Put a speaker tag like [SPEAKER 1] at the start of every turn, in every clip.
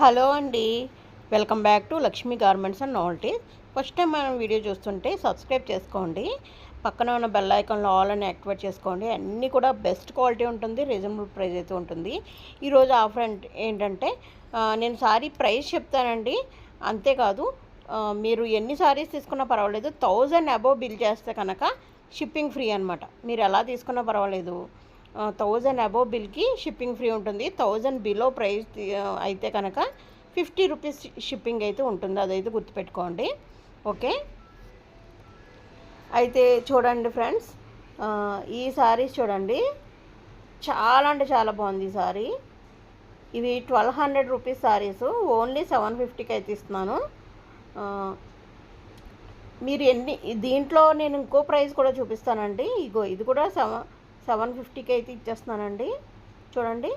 [SPEAKER 1] Hello అండి. Welcome back to Lakshmi garments and novelties first time మనం video చూస్తుంటే subscribe చేసుకోండి. పక్కన ఉన్న బెల్ ఐకాన్లో ఆల్ అని యాక్టివేట్ చేసుకోండి. అన్నీ కూడా బెస్ట్ క్వాలిటీ ఉంటుంది రీజనబుల్ ప్రైస్ అయితే ఉంటుంది. ఈరోజు ఆఫర్ ఏంటంటే నేను సారీ ప్రైస్ చెప్తానండి. అంతేకాదు మీరు ఎన్ని సారీస్ తీసుకున్నా పర్వాలేదు థౌజండ్ అబోవ్ బిల్ చేస్తే కనుక షిప్పింగ్ ఫ్రీ అనమాట మీరు ఎలా తీసుకున్నా పర్వాలేదు. థౌజండ్ అబోవ్ బిల్కి షిప్పింగ్ ఫ్రీ ఉంటుంది. థౌజండ్ బిలో ప్రైస్ అయితే కనుక ఫిఫ్టీ రూపీస్ షిప్పింగ్ అయితే ఉంటుంది. అదైతే గుర్తుపెట్టుకోండి. ఓకే? అయితే చూడండి ఫ్రెండ్స్ ఈ సారీస్ చూడండి. చాలా అంటే చాలా బాగుంది ఈ సారీ. ఇవి twelve hundred rupees saris. Only seven ఫిఫ్టీకి అయితే ఇస్తున్నాను. మీరు ఎన్ని దీంట్లో నేను ఇంకో ప్రైస్ కూడా చూపిస్తానండి. ఇగో ఇది కూడా సెవెన్ సెవెన్ ఫిఫ్టీకి అయితే ఇచ్చేస్తున్నానండి. చూడండి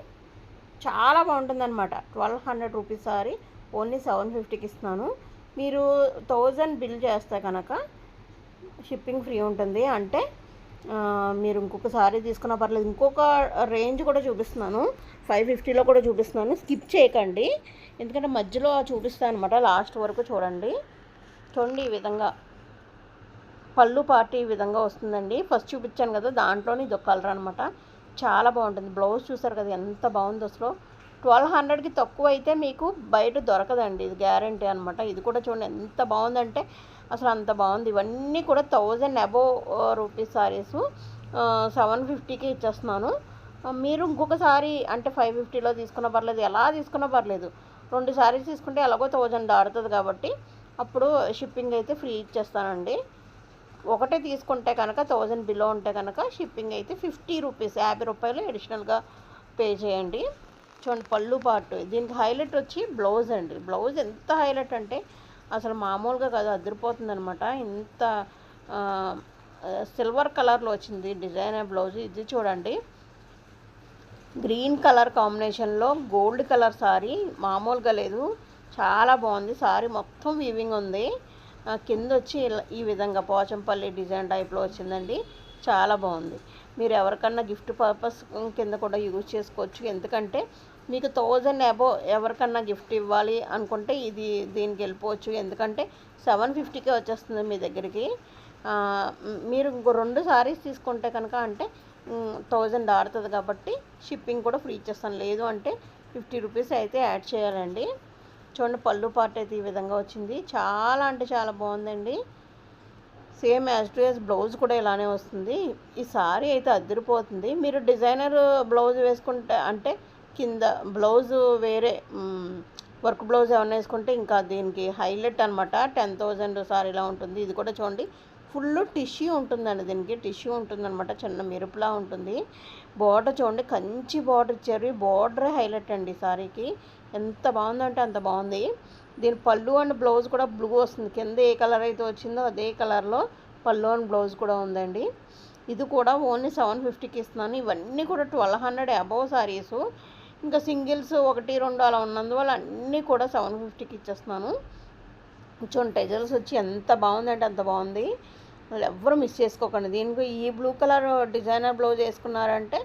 [SPEAKER 1] చాలా బాగుంటుందన్నమాట. Twelve hundred rupees sari only seven ఫిఫ్టీకి ఇస్తున్నాను. మీరు థౌజండ్ బిల్ చేస్తే కనుక షిప్పింగ్ ఫ్రీ ఉంటుంది. అంటే మీరు ఇంకొక సారీ తీసుకున్నా పర్లేదు. ఇంకొక రేంజ్ కూడా చూపిస్తున్నాను. ఫైవ్ ఫిఫ్టీలో కూడా చూపిస్తున్నాను. స్కిప్ చేయకండి. ఎందుకంటే మధ్యలో చూపిస్తాను అనమాట లాస్ట్ వరకు చూడండి. చూడండి ఈ విధంగా. పళ్ళు పార్టీ ఈ విధంగా వస్తుందండి. ఫస్ట్ చూపించాను కదా దాంట్లోని ఇది ఒక కలర్ అనమాట చాలా బాగుంటుంది. బ్లౌజ్ చూసారు కదా ఎంత బాగుంది అసలు. ట్వెల్వ్ హండ్రెడ్కి తక్కువ అయితే మీకు బయట దొరకదండి. ఇది గ్యారంటీ అనమాట ఇది కూడా చూడండి ఎంత బాగుందంటే అసలు అంత బాగుంది. ఇవన్నీ కూడా thousand above rupees saris. Seven ఫిఫ్టీకి ఇచ్చేస్తున్నాను. మీరు ఇంకొకసారి అంటే ఫైవ్ ఫిఫ్టీలో తీసుకున్న పర్లేదు ఎలా తీసుకున్నా పర్లేదు. రెండు సారీస్ తీసుకుంటే ఎలాగో థౌజండ్ దాడుతుంది కాబట్టి అప్పుడు షిప్పింగ్ అయితే ఫ్రీ ఇచ్చేస్తానండి. ఒకటే తీసుకుంటే కనుక థౌజండ్ బిలో ఉంటే కనుక షిప్పింగ్ అయితే ఫిఫ్టీ రూపీస్ యాభై రూపాయలు అడిషనల్గా పే చేయండి. చూడండి పళ్ళు పాటు దీనికి హైలైట్ వచ్చి బ్లౌజ్ అండి. బ్లౌజ్ ఎంత హైలైట్ అంటే అసలు మామూలుగా కాదు అదిరిపోతుంది అనమాట ఇంత సిల్వర్ కలర్లో వచ్చింది డిజైన్ బ్లౌజ్. ఇది చూడండి. గ్రీన్ కలర్ కాంబినేషన్లో గోల్డ్ కలర్ సారీ మామూలుగా లేదు. చాలా బాగుంది. సారీ మొత్తం వీవింగ్ ఉంది. కింద వచ్చి ఈ విధంగా పోచంపల్లి డిజైన్ టైప్లో వచ్చిందండి. చాలా బాగుంది. మీరు ఎవరికన్నా గిఫ్ట్ పర్పస్ కింద కూడా యూజ్ చేసుకోవచ్చు. ఎందుకంటే మీకు థౌజండ్ అబో ఎవరికన్నా గిఫ్ట్ ఇవ్వాలి అనుకుంటే ఇది దీనికి వెళ్ళిపోవచ్చు. ఎందుకంటే సెవెన్ ఫిఫ్టీకే వచ్చేస్తుంది మీ దగ్గరికి. మీరు ఇంకో రెండు సారీస్ తీసుకుంటే కనుక అంటే థౌజండ్ ఆడుతుంది కాబట్టి షిప్పింగ్ కూడా ఫ్రీ ఇచ్చేస్తాను. లేదు అంటే ఫిఫ్టీ రూపీస్ అయితే యాడ్ చేయాలండి. చూడండి పళ్ళు పార్ట్ అయితే ఈ విధంగా వచ్చింది. చాలా అంటే చాలా బాగుందండి. Same as to as blouse కూడా ఇలానే వస్తుంది. ఈ సారీ అయితే అద్దరిపోతుంది. మీరు డిజైనర్ బ్లౌజ్ వేసుకుంటే అంటే కింద బ్లౌజ్ వేరే వర్క్ బ్లౌజ్ ఏమైనా వేసుకుంటే ఇంకా దీనికి హైలైట్ అనమాట టెన్ థౌజండ్ సారీలా ఉంటుంది. ఇది కూడా చూడండి ఫుల్ టిష్యూ ఉంటుందండి దీనికి. టిష్యూ ఉంటుందన్నమాట చిన్న మెరుపులా ఉంటుంది. బార్డర్ చూడండి కంచి బార్డర్ ఇచ్చారు. ఈ హైలైట్ అండి ఈ సారీకి. ఎంత బాగుందంటే అంత బాగుంది. దీని పళ్ళు అండ్ బ్లౌజ్ కూడా బ్లూ వస్తుంది. కింద ఏ కలర్ అయితే వచ్చిందో అదే కలర్లో పళ్ళు అండ్ బ్లౌజ్ కూడా ఉందండి. ఇది కూడా ఓన్లీ సెవెన్ ఫిఫ్టీకి ఇస్తున్నాను. ఇవన్నీ కూడా ట్వెల్వ్ హండ్రెడ్ అబవ్ సారీస్. ఇంకా సింగిల్స్ ఒకటి రెండు అలా ఉన్నందువల్ల అన్నీ కూడా సెవెన్ ఫిఫ్టీకి ఇచ్చేస్తున్నాను. చూడండి టెజల్స్ వచ్చి ఎంత బాగుందంటే అంత బాగుంది. ఎవరు మిస్ చేసుకోకండి. దీనికి ఈ బ్లూ కలర్ డిజైనర్ బ్లౌజ్ వేసుకున్నారంటే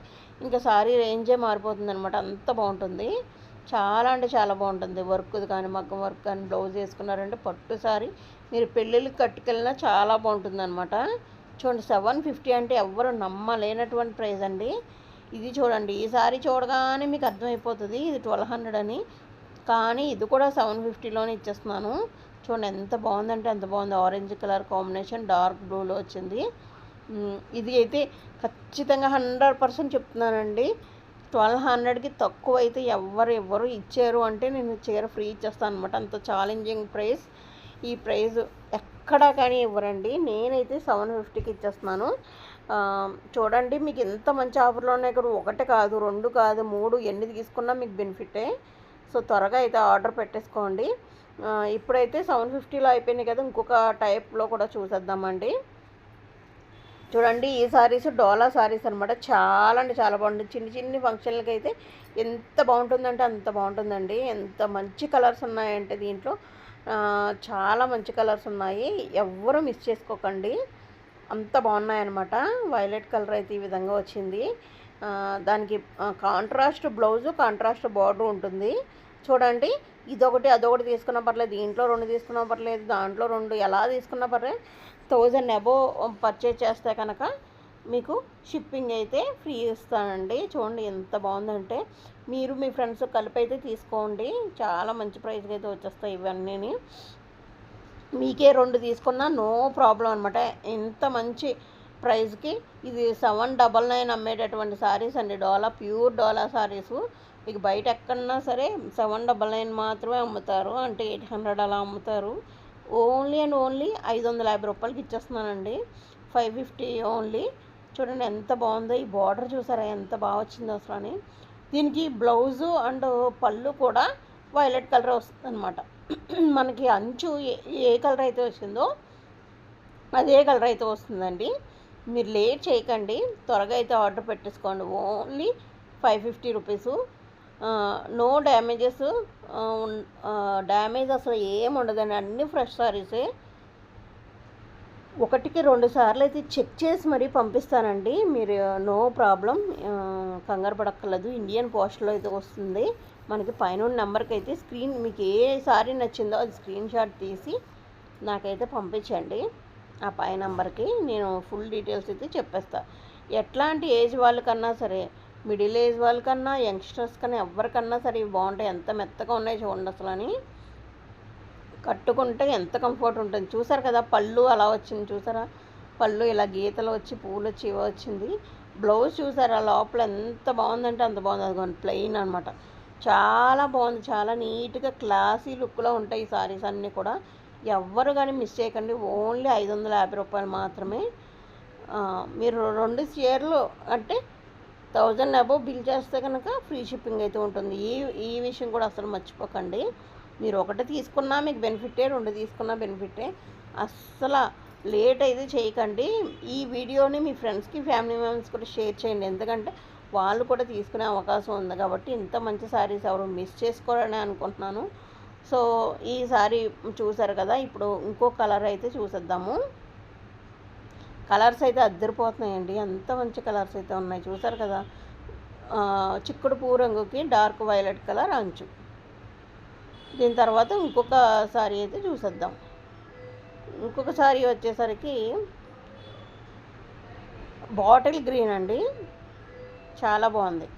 [SPEAKER 1] ఇంకా సారీ రేంజే మారిపోతుంది అనమాట అంత బాగుంటుంది. చాలా అంటే చాలా బాగుంటుంది. వర్క్ కానీ మగ్గం వర్క్ కానీ బ్లౌజ్ వేసుకున్నారంటే పట్టు సారీ మీరు పెళ్ళిళ్ళకి కట్టుకెళ్ళినా చాలా బాగుంటుంది అనమాట చూడండి సెవెన్ ఫిఫ్టీ అంటే ఎవ్వరు నమ్మలేనటువంటి ప్రైస్ అండి. ఇది చూడండి ఈ సారీ చూడగానే మీకు అర్థమైపోతుంది. ఇది ట్వెల్వ్ హండ్రెడ్ అని. కానీ ఇది కూడా సెవెన్ ఫిఫ్టీలోనే ఇచ్చేస్తున్నాను. చూడండి ఎంత బాగుందంటే ఎంత బాగుంది. ఆరెంజ్ కలర్ కాంబినేషన్ డార్క్ బ్లూలో వచ్చింది. ఇది అయితే ఖచ్చితంగా హండ్రెడ్ పర్సెంట్ చెప్తున్నానండి. ట్వెల్వ్ హండ్రెడ్కి తక్కువ అయితే ఎవరు ఎవరు ఇచ్చారు అంటే నేను చీర ఫ్రీ ఇచ్చేస్తాను అనమాట అంత ఛాలెంజింగ్ ప్రైస్. ఈ ప్రైస్ ఎక్కడా కానీ ఇవ్వరండి. నేనైతే సెవెన్ ఫిఫ్టీకి ఇచ్చేస్తున్నాను. చూడండి మీకు ఎంత మంచి ఆఫర్లో ఉన్నాయి ఇక్కడ ఒకటి కాదు రెండు కాదు మూడు ఎన్ని తీసుకున్నా మీకు బెనిఫిటే. సో త్వరగా అయితే ఆర్డర్ పెట్టేసుకోండి. ఇప్పుడైతే సెవెన్ ఫిఫ్టీలో అయిపోయినాయి కదా. ఇంకొక టైప్లో కూడా చూసేద్దామండి. చూడండి ఈ సారీస్ డోలా సారీస్ అనమాట చాలా అంటే చాలా బాగుంటుంది. చిన్న చిన్ని ఫంక్షన్లకి అయితే ఎంత బాగుంటుందంటే అంత బాగుంటుందండి. ఎంత మంచి కలర్స్ ఉన్నాయంటే దీంట్లో. చాలా మంచి కలర్స్ ఉన్నాయి. ఎవ్వరూ మిస్ చేసుకోకండి. అంత బాగున్నాయన్నమాట. వైలెట్ కలర్ అయితే ఈ విధంగా వచ్చింది. దానికి కాంట్రాస్ట్ బ్లౌజు కాంట్రాస్ట్ బార్డర్ ఉంటుంది. చూడండి ఇదొకటి అదొకటి తీసుకున్నా పర్లేదు. దీంట్లో రెండు తీసుకున్నా పర్లేదు. దాంట్లో రెండు ఎలా తీసుకున్నా పర్లేదు. థౌజండ్ అబో పర్చేజ్ చేస్తే కనుక మీకు షిప్పింగ్ అయితే ఫ్రీ ఇస్తానండి. చూడండి ఎంత బాగుందంటే మీరు మీ ఫ్రెండ్స్ కలిపి అయితే తీసుకోండి. చాలా మంచి ప్రైస్కి అయితే వచ్చేస్తాయి ఇవన్నీ మీకే రెండు తీసుకున్నా నో ప్రాబ్లం అనమాట ఎంత మంచి ప్రైస్కి ఇది సెవెన్ డబల్ నైన్ అమ్మేటటువంటి సారీస్ అండి. డోలా ప్యూర్ డోలా సారీస్. మీకు బయట ఎక్కడన్నా సరే సెవెన్ డబల్ నైన్ మాత్రమే అమ్ముతారు. అంటే ఎయిట్ హండ్రెడ్ అలా అమ్ముతారు. ఓన్లీ అండ్ ఓన్లీ ఐదు వందల యాభై రూపాయలకి ఇచ్చేస్తున్నానండి. Five fifty only. చూడండి ఎంత బాగుందో ఈ బార్డర్ చూసారా? ఎంత బాగా వచ్చిందో అసలు అని దీనికి బ్లౌజు అండ్ పళ్ళు కూడా వైలెట్ కలర్ వస్తుంది అనమాట మనకి అంచు ఏ ఏ కలర్ అయితే వచ్చిందో అదే కలర్ అయితే వస్తుందండి. మీరు లేట్ చేయకండి. త్వరగా అయితే ఆర్డర్ పెట్టేసుకోండి. Only five fifty rupees. No damages damage అసలు ఏం ఉండదండి. అన్నీ ఫ్రెష్ సారీసే ఒకటికి రెండు సార్లు అయితే చెక్ చేసి మరీ పంపిస్తానండి. మీరు నో ప్రాబ్లం కంగారు పడక్కర్లేదు. ఇండియన్ పోస్ట్లో అయితే వస్తుంది. మనకి పైన నెంబర్కి అయితే స్క్రీన్ మీకు ఏ సారీ నచ్చిందో అది స్క్రీన్ షాట్ తీసి నాకైతే పంపించండి. ఆ పై నెంబర్కి నేను ఫుల్ డీటెయిల్స్ అయితే చెప్పేస్తాను ఎట్లాంటి ఏజ్ వాళ్ళకన్నా సరే మిడిల్ ఏజ్ వాళ్ళకన్నా యంగ్స్టర్స్ కన్నా ఎవరికన్నా సరే ఇవి బాగుంటాయి. ఎంత మెత్తగా ఉన్నాయి చూడండి అసలు అని కట్టుకుంటే ఎంత కంఫర్ట్ ఉంటుంది. చూసారు కదా పళ్ళు అలా వచ్చింది చూసారా? పళ్ళు ఇలా గీతలు వచ్చి పూలు వచ్చి ఇవి వచ్చింది. బ్లౌజ్ చూసారా? లోపల ఎంత బాగుందంటే అంత బాగుంది. అది ప్లెయిన్ అనమాట చాలా బాగుంది. చాలా నీట్గా క్లాసీ లుక్లో ఉంటాయి ఈ సారీస్ అన్నీ కూడా. ఎవ్వరు కానీ మిస్ చేయకండి. ఓన్లీ ఐదు వందల యాభై రూపాయలు మాత్రమే. మీరు రెండు చీరలు అంటే థౌజండ్ అబోవ్ బిల్ చేస్తే కనుక ఫ్రీ షిప్పింగ్ అయితే ఉంటుంది. ఈ ఈ విషయం కూడా అసలు మర్చిపోకండి. మీరు ఒకటి తీసుకున్నా మీకు బెనిఫిటే రెండు తీసుకున్నా బెనిఫిటే. అస్సలు లేట్ అయితే చేయకండి. ఈ వీడియోని మీ ఫ్రెండ్స్కి ఫ్యామిలీ మెంబర్స్ కూడా షేర్ చేయండి. ఎందుకంటే వాళ్ళు కూడా తీసుకునే అవకాశం ఉంది కాబట్టి ఇంత మంచి శారీస్ ఎవరు మిస్ చేసుకోరని అనుకుంటున్నాను. సో ఈ సారీ చూసారు కదా ఇప్పుడు ఇంకో కలర్ అయితే చూసేద్దాము. కలర్స్ అయితే అద్దరిపోతున్నాయండి. ఎంత మంచి కలర్స్ అయితే ఉన్నాయి చూసారు కదా? చిక్కుడు పువ్వు రంగుకి డార్క్ వైలెట్ కలర్ అంచు. దీని తర్వాత ఇంకొక సారీ అయితే చూసేద్దాం. ఇంకొక సారీ వచ్చేసరికి బాటిల్ గ్రీన్ అండి. చాలా బాగుంది.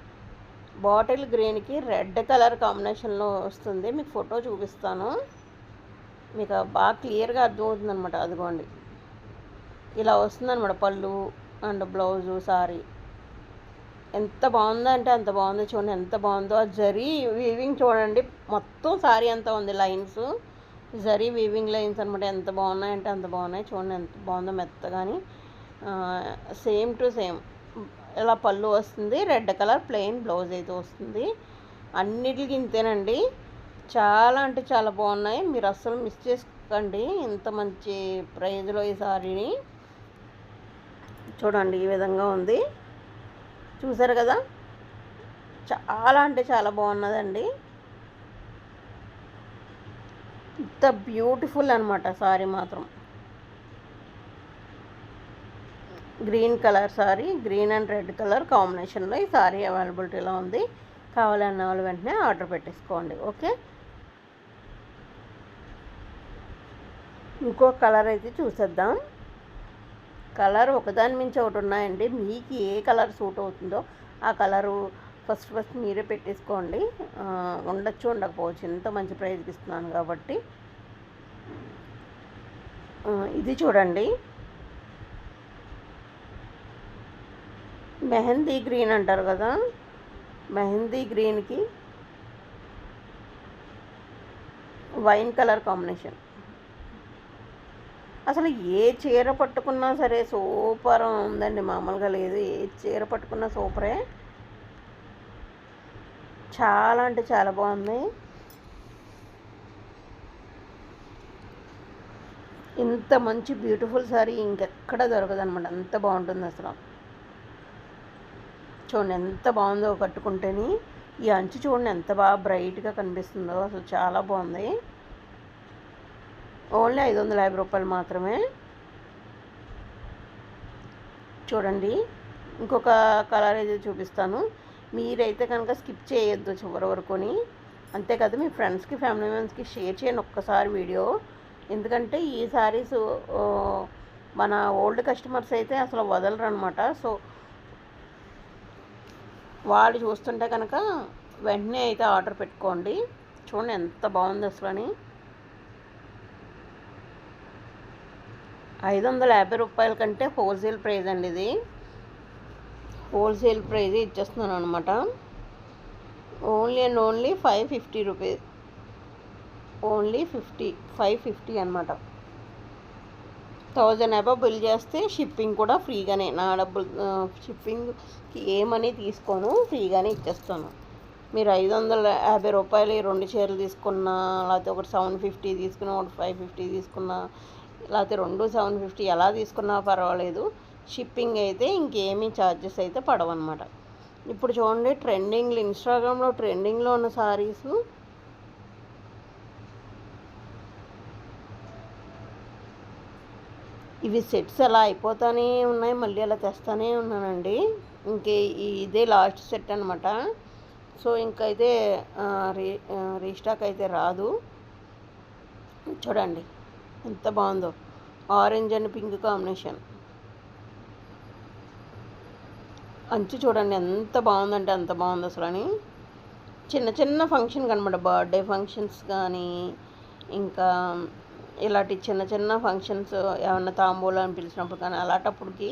[SPEAKER 1] బాటిల్ గ్రీన్కి రెడ్ కలర్ కాంబినేషన్లో వస్తుంది. మీకు ఫోటో చూపిస్తాను. మీకు బాగా క్లియర్గా అర్థమవుతుంది అనమాట అదిగోండి. ఇలా వస్తుందన్నమాట పళ్ళు అండ్ బ్లౌజు సారీ. ఎంత బాగుందో అంటే అంత బాగుందో చూడండి ఎంత బాగుందో. ఆ జరీ వీవింగ్ చూడండి మొత్తం సారీ అంతా ఉంది లైన్స్. జరీ వీవింగ్ లైన్స్ అనమాట ఎంత బాగున్నాయంటే అంత బాగున్నాయి. చూడండి ఎంత బాగుందో మెత్తగాని. సేమ్ టు సేమ్ ఇలా పళ్ళు వస్తుంది రెడ్ కలర్ ప్లెయిన్ బ్లౌజ్ అయితే వస్తుంది. అన్నిటికి ఇంతేనండి. చాలా అంటే చాలా బాగున్నాయి. మీరు అస్సలు మిస్ చేసుకోకండి. ఇంత మంచి ప్రైజ్లో ఈ సారీని. చూడండి ఈ విధంగా ఉంది. చూసారు కదా? చాలా అంటే చాలా బాగున్నదండి. ఇంత బ్యూటిఫుల్ అనమాట సారీ మాత్రం. Green colour sari green and red colour కాంబినేషన్లో ఈ సారీ అవైలబిలిటీలో ఉంది. కావాలన్న వాళ్ళు వెంటనే ఆర్డర్ పెట్టేసుకోండి. ఓకే? ఇంకో కలర్ అయితే చూసేద్దాం. కలర్ ఒకదాని మించి ఒకటి ఉన్నాయండి. మీకు ఏ కలర్ సూట్ అవుతుందో ఆ కలరు ఫస్ట్ ఫస్ట్ మీరే పెట్టేసుకోండి. ఉండొచ్చు ఉండకపోవచ్చు. ఎంత మంచి ప్రైజ్కి ఇస్తున్నాను కాబట్టి. ఇది చూడండి. మెహందీ గ్రీన్ అంటారు కదా. మెహందీ గ్రీన్కి వైన్ కలర్ కాంబినేషన్. అసలు ఏ చీర పట్టుకున్నా సరే సూపర్ ఉందండి. మామూలుగా లేదు. ఏ చీర పట్టుకున్నా సూపరే. చాలా అంటే చాలా బాగుంది. ఇంత మంచి బ్యూటిఫుల్ సారీ ఇంకెక్కడ దొరకదనమాట అంత బాగుంటుంది అసలు. చూడండి ఎంత బాగుందో కట్టుకుంటేని. ఈ అంచు చూడండి ఎంత బాగా బ్రైట్గా కనిపిస్తుందో. అసలు చాలా బాగుంది. ఓన్లీ ఐదు వందల యాభై రూపాయలు మాత్రమే. చూడండి ఇంకొక కలర్ అయితే చూపిస్తాను. మీరైతే కనుక స్కిప్ చేయొద్దు చివరి వరకుని. అంతేకాదు మీ ఫ్రెండ్స్కి ఫ్యామిలీ మెంబర్స్కి షేర్ చేయండి ఒక్కసారి వీడియో. ఎందుకంటే ఈ శారీస్ మన ఓల్డ్ కస్టమర్స్ అయితే అసలు వదలరు అనమాట సో వాళ్ళు చూస్తుంటే కనుక వెంటనే అయితే ఆర్డర్ పెట్టుకోండి. చూడండి ఎంత బాగుంది అసలు అని ఐదు వందల యాభై రూపాయల కంటే హోల్సేల్ ప్రైస్ అండి ఇది. హోల్సేల్ ప్రైజ్ ఇచ్చేస్తున్నాను అనమాట only and only five fifty rupees only fifty five fifty అనమాట థౌజండ్ అబవ్ బిల్ చేస్తే షిప్పింగ్ కూడా ఫ్రీగానే నా డబ్బులు షిప్పింగ్కి ఏమని తీసుకోను ఫ్రీగానే ఇచ్చేస్తాను. మీరు ఐదు వందల యాభై రూపాయలు రెండు చీరలు తీసుకున్నా లేకపోతే ఒకటి సెవెన్ ఫిఫ్టీ తీసుకున్నా ఒకటి ఫైవ్ ఫిఫ్టీ తీసుకున్నా లేకపోతే రెండు సెవెన్ ఫిఫ్టీ ఎలా తీసుకున్నా పర్వాలేదు. షిప్పింగ్ అయితే ఇంకేమీ ఛార్జెస్ అయితే పడవన్నమాట. ఇప్పుడు చూడండి ట్రెండింగ్ ఇన్స్టాగ్రామ్లో ట్రెండింగ్లో ఉన్న సారీస్. ఇవి సెట్స్ అలా అయిపోతానే ఉన్నాయి మళ్ళీ అలా తెస్తానే ఉన్నానండి. ఇంకే ఇదే లాస్ట్ సెట్ అనమాట సో ఇంకైతే రీ రీస్టాక్ అయితే రాదు. చూడండి. ఎంత బాగుందో. ఆరెంజ్ అండ్ పింక్ కాంబినేషన్ అంచు చూడండి ఎంత బాగుందంటే అంత బాగుంది అసలు అని. చిన్న చిన్న ఫంక్షన్ కనమాట బర్త్డే ఫంక్షన్స్ కానీ ఇంకా ఇలాంటి చిన్న చిన్న ఫంక్షన్స్ ఏమన్నా తాంబూలం పిలిచినప్పుడు కానీ అలాంటప్పటికి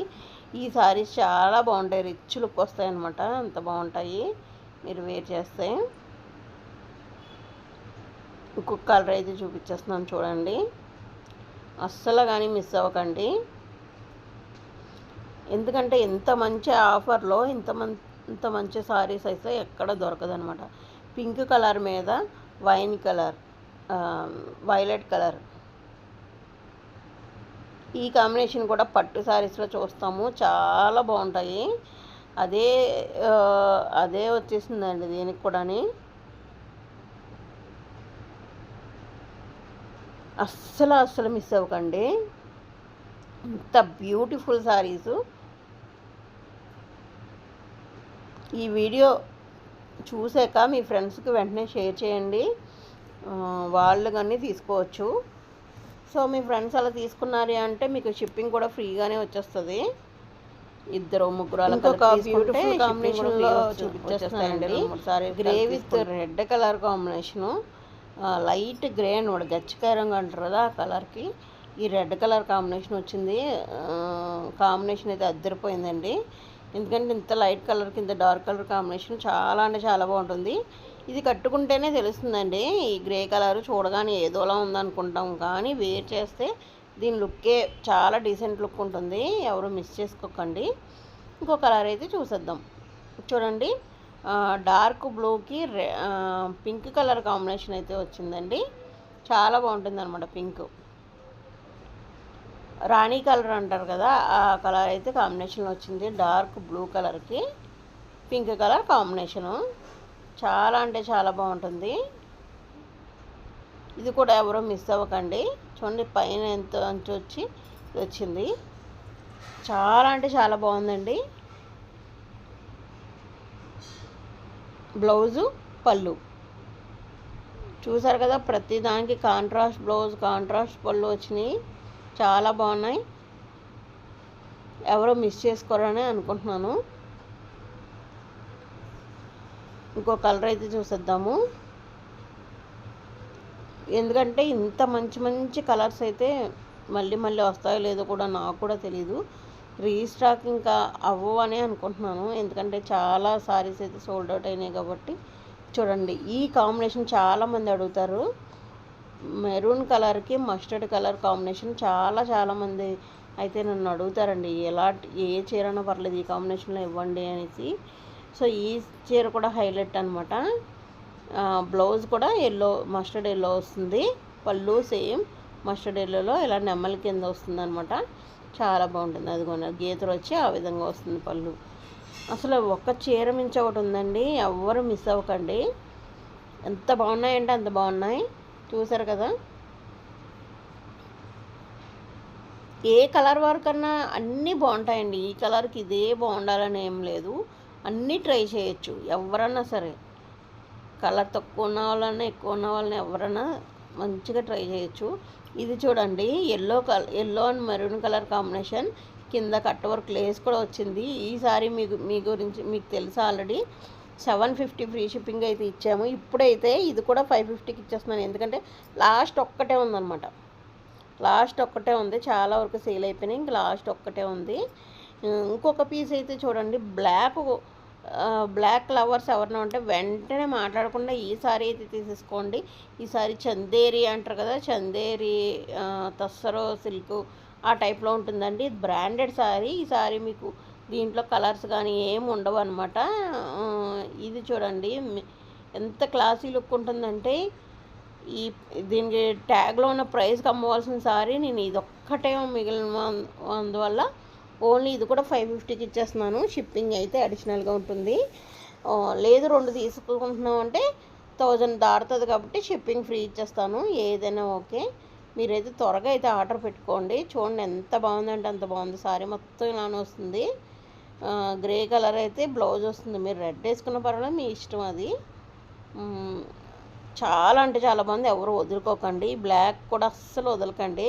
[SPEAKER 1] ఈ సారీస్ చాలా బాగుంటాయి. రిచ్ లుక్ వస్తాయి అనమాట అంత బాగుంటాయి మీరు వేర్ చేస్తే. ఇంకొక కలర్ అయితే చూపించేస్తున్నాను చూడండి. అస్సలు కానీ మిస్ అవ్వకండి. ఎందుకంటే ఇంత మంచి ఆఫర్లో ఇంత మం ఇంత మంచి సారీస్ అయితే ఎక్కడ దొరకదనమాట పింక్ కలర్ మీద వైన్ కలర్ వైలెట్ కలర్. ఈ కాంబినేషన్ కూడా పట్టు శారీస్లో చూస్తాము. చాలా బాగుంటాయి. అదే అదే వచ్చేసిందండి దీనికి కూడాని. అస్సలు అస్సలు మిస్ అవ్వకండి. ఇంత బ్యూటిఫుల్ సారీసు ఈ వీడియో చూసాక మీ ఫ్రెండ్స్కి వెంటనే షేర్ చేయండి. వాళ్ళు కానీ తీసుకోవచ్చు. సో మీ ఫ్రెండ్స్ అలా తీసుకున్నారు అంటే మీకు షిప్పింగ్ కూడా ఫ్రీగానే వచ్చేస్తుంది. ఇద్దరు ముగ్గురు
[SPEAKER 2] ఇంకొక
[SPEAKER 1] బ్యూటిఫుల్ కాంబినేషన్లో చూపించేస్తానండి. Grey with red colour combination light grey అనమాట గచ్చికాయ రంగు అంటారు కదా ఆ కలర్కి. ఈ రెడ్ కలర్ కాంబినేషన్ వచ్చింది. కాంబినేషన్ అయితే అద్దరిపోయిందండి. ఎందుకంటే ఇంత లైట్ కలర్ ఇంత డార్క్ కలర్ కాంబినేషన్ చాలా అంటే చాలా బాగుంటుంది. ఇది కట్టుకుంటేనే తెలుస్తుందండి. ఈ గ్రే కలర్ చూడగానే ఏదోలా ఉందనుకుంటాం. కానీ వేర్ చేస్తే దీని లుక్కే చాలా డీసెంట్ లుక్ ఉంటుంది. ఎవరు మిస్ చేసుకోకండి. ఇంకో కలర్ అయితే చూసేద్దాం. చూడండి. డార్క్ బ్లూకి రె పింక్ కలర్ కాంబినేషన్ అయితే వచ్చిందండి. చాలా బాగుంటుంది అనమాట పింక్. రాణి కలర్ అంటారు కదా ఆ కలర్ అయితే కాంబినేషన్ వచ్చింది. డార్క్ బ్లూ కలర్కి పింక్ కలర్ కాంబినేషను. చాలా అంటే చాలా బాగుంటుంది. ఇది కూడా ఎవరో మిస్ అవ్వకండి. చూడండి పైన ఎంత అంచు వచ్చి వచ్చింది. చాలా అంటే చాలా బాగుందండి. బ్లౌజు పళ్ళు. చూసారు కదా ప్రతి దానికి కాంట్రాస్ట్ బ్లౌజ్ కాంట్రాస్ట్ పళ్ళు వచ్చినాయి. చాలా బాగున్నాయి. ఎవరో మిస్ చేసుకోరని అనుకుంటున్నాను. ఇంకో కలర్ అయితే చూసేద్దాము. ఎందుకంటే ఇంత మంచి మంచి కలర్స్ అయితే మళ్ళీ మళ్ళీ వస్తాయో లేదో కూడా నాకు కూడా తెలియదు రీస్టాక్ ఇంకా అవ్వవు అని అనుకుంటున్నాను. ఎందుకంటే చాలా సారీస్ అయితే సోల్డ్ అవుట్ అయినాయి కాబట్టి చూడండి. ఈ కాంబినేషన్ చాలామంది అడుగుతారు. మెరూన్ కలర్కి మస్టర్డ్ కలర్ కాంబినేషన్ చాలా చాలామంది అయితే నన్ను అడుగుతారండి. ఎలా ఏ చీరనో పర్లేదు ఈ కాంబినేషన్లో ఇవ్వండి అనేసి. సో ఈ చీర కూడా హైలైట్ అనమాట బ్లౌజ్ కూడా ఎల్లో మస్టర్డ్ ఎల్లో వస్తుంది. పళ్ళు సేమ్ మస్టర్డ్ ఎల్లోలో ఇలా నెమ్మల కింద వస్తుంది అనమాట చాలా బాగుంటుంది. అది కొన గీతలు వచ్చి ఆ విధంగా వస్తుంది పళ్ళు. అసలు ఒక్క చీర మించి ఒకటి ఉందండి. ఎవ్వరు మిస్ అవ్వకండి. ఎంత బాగున్నాయంటే అంత బాగున్నాయి. చూసారు కదా? ఏ కలర్ వర్క్ అన్నా అన్నీ బాగుంటాయండి. ఈ కలర్కి ఇదే బాగుండాలని ఏం లేదు. అన్నీ ట్రై చేయొచ్చు. ఎవరన్నా సరే. కలర్ తక్కువ ఉన్న వాళ్ళని ఎక్కువ ఉన్న వాళ్ళని ఎవరన్నా మంచిగా ట్రై చేయొచ్చు. ఇది చూడండి yellow colour yellow and maroon colour combination కింద కట్ వర్క్ లేస్ కూడా వచ్చింది. ఈసారి మీకు మీ గురించి మీకు తెలుసా already? Seven fifty free shipping అయితే ఇచ్చాము. ఇప్పుడైతే ఇది కూడా ఫైవ్ ఫిఫ్టీకి ఇచ్చేస్తున్నాను. ఎందుకంటే లాస్ట్ ఒక్కటే ఉందన్నమాట. లాస్ట్ ఒక్కటే ఉంది. చాలా వరకు సేల్ అయిపోయినాయి. ఇంక లాస్ట్ ఒక్కటే ఉంది. ఇంకొక పీస్ అయితే చూడండి. బ్లాక్ బ్లాక్ ఫ్లవర్స్ ఎవరైనా ఉంటే వెంటనే మాట్లాడకుండా ఈ సారీ అయితే తీసేసుకోండి. ఈ సారీ చందేరి అంటారు కదా చందేరి తస్సరో సిల్క్ ఆ టైప్లో ఉంటుందండి. ఇది బ్రాండెడ్ సారీ. ఈ సారీ మీకు దీంట్లో కలర్స్ కానీ ఏం ఉండవు అనమాట ఇది చూడండి. ఎంత క్లాసీ లుక్ ఉంటుందంటే ఈ దీనికి ట్యాగ్లో ఉన్న ప్రైస్కి అమ్మవలసిన సారీ నేను ఇది ఒక్కటే మిగిలిన అందువల్ల ఓన్లీ ఇది కూడా ఫైవ్ ఫిఫ్టీకి ఇచ్చేస్తున్నాను. షిప్పింగ్ అయితే అడిషనల్గా ఉంటుంది. లేదు రెండు తీసుకుంటున్నాం అంటే థౌజండ్ దాడుతుంది కాబట్టి షిప్పింగ్ ఫ్రీ ఇచ్చేస్తాను. ఏదైనా ఓకే. మీరైతే త్వరగా అయితే ఆర్డర్ పెట్టుకోండి. చూడండి ఎంత బాగుందంటే అంత బాగుంది. సారీ మొత్తం ఇలానే వస్తుంది. గ్రే కలర్ అయితే బ్లౌజ్ వస్తుంది. మీరు రెడ్ వేసుకున్న పర్వాలేదు మీ ఇష్టం అది. చాలా అంటే చాలా బాగుంది ఎవరు వదులుకోకండి. బ్లాక్ కూడా అస్సలు వదలకండి.